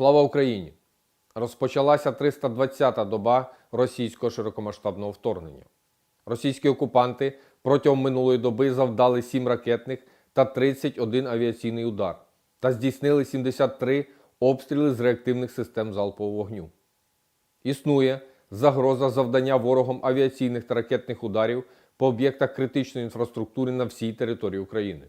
Слава Україні! Розпочалася 320-та доба російського широкомасштабного вторгнення. Російські окупанти протягом минулої доби завдали 7 ракетних та 31 авіаційний удар та здійснили 73 обстріли з реактивних систем залпового вогню. Існує загроза завдання ворогом авіаційних та ракетних ударів по об'єктах критичної інфраструктури на всій території України.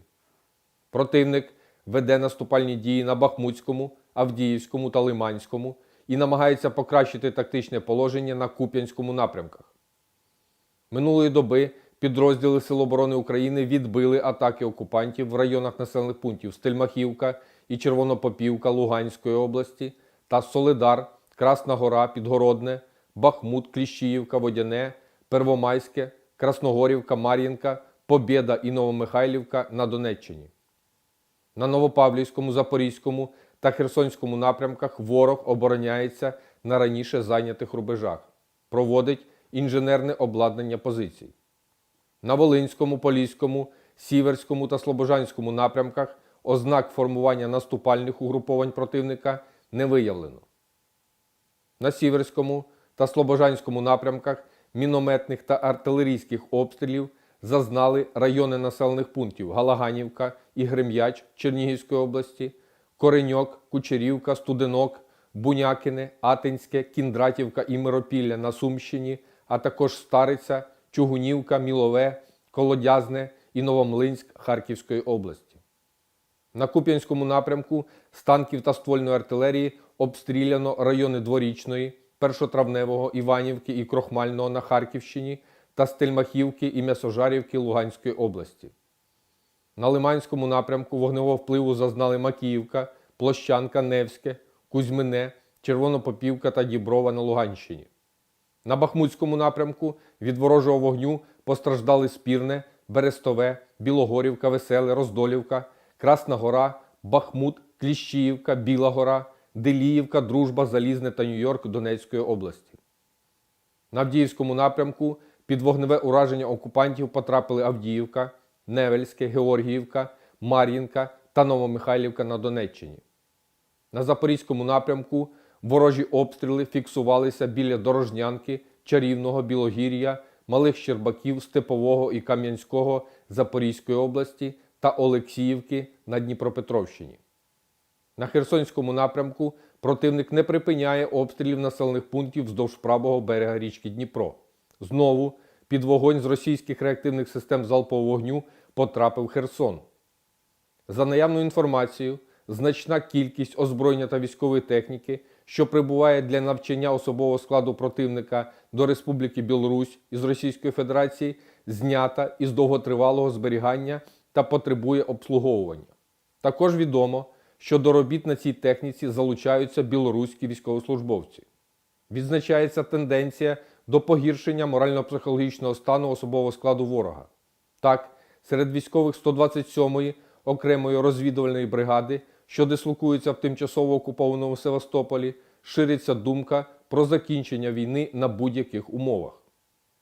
Противник веде наступальні дії на Бахмутському, Авдіївському та Лиманському і намагається покращити тактичне положення на Куп'янському напрямках. Минулої доби підрозділи Сил оборони України відбили атаки окупантів в районах населених пунктів Стельмахівка і Червонопопівка Луганської області та Солидар, Красна Гора, Підгородне, Бахмут, Кліщіївка, Водяне, Первомайське, Красногорівка, Мар'їнка, Побєда і Новомихайлівка на Донеччині. На Новопавлівському, Запорізькому та Херсонському напрямках ворог обороняється на раніше зайнятих рубежах, проводить інженерне обладнання позицій. На Волинському, Поліському, Сіверському та Слобожанському напрямках ознак формування наступальних угруповань противника не виявлено. На Сіверському та Слобожанському напрямках мінометних та артилерійських обстрілів зазнали райони населених пунктів Галаганівка і Грем'яч Чернігівської області, Кореньок, Кучерівка, Студенок, Бунякине, Атинське, Кіндратівка і Миропілля на Сумщині, а також Стариця, Чугунівка, Мілове, Колодязне і Новомлинськ Харківської області. На Куп'янському напрямку з танків та ствольної артилерії обстріляно райони Дворічної, Першотравневого, Іванівки і Крохмального на Харківщині та Стельмахівки і М'ясожарівки Луганської області. На Лиманському напрямку вогневого впливу зазнали Макіївка, Площанка, Невське, Кузьмине, Червонопопівка та Діброва на Луганщині. На Бахмутському напрямку від ворожого вогню постраждали Спірне, Берестове, Білогорівка, Веселе, Роздолівка, Красна Гора, Бахмут, Кліщіївка, Біла Гора, Деліївка, Дружба, Залізне та Нью-Йорк Донецької області. На Авдіївському напрямку під вогневе ураження окупантів потрапили Авдіївка, Невельське, Георгіївка, Мар'їнка та Новомихайлівка на Донеччині. На Запорізькому напрямку ворожі обстріли фіксувалися біля Дорожнянки, Чарівного, Білогір'я, Малих Щербаків, Степового і Кам'янського Запорізької області та Олексіївки на Дніпропетровщині. На Херсонському напрямку противник не припиняє обстрілів населених пунктів вздовж правого берега річки Дніпро. Знову під вогонь з російських реактивних систем залпового вогню потрапив Херсон. За наявною інформацією, значна кількість озброєння та військової техніки, що прибуває для навчання особового складу противника до Республіки Білорусь із Російської Федерації, знята із довготривалого зберігання та потребує обслуговування. Також відомо, що до робіт на цій техніці залучаються білоруські військовослужбовці. Відзначається тенденція до погіршення морально-психологічного стану особового складу ворога. Так, серед військових 127-ї окремої розвідувальної бригади, що дислокується в тимчасово окупованому Севастополі, шириться думка про закінчення війни на будь-яких умовах.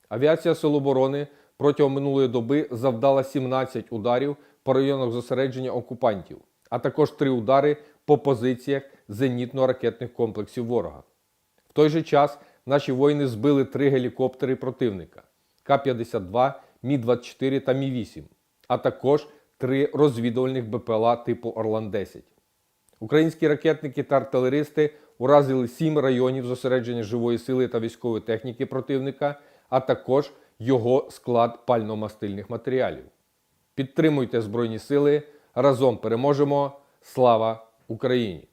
Авіація Сил оборони протягом минулої доби завдала 17 ударів по районах зосередження окупантів, а також 3 удари по позиціях зенітно-ракетних комплексів ворога. В той же час наші воїни збили три гелікоптери противника К-52, Мі-24 та Мі-8, а також три розвідувальних БПЛА типу Орлан-10. Українські ракетники та артилеристи уразили сім районів зосередження живої сили та військової техніки противника, а також його склад пально-мастильних матеріалів. Підтримуйте Збройні Сили. Разом переможемо. Слава Україні!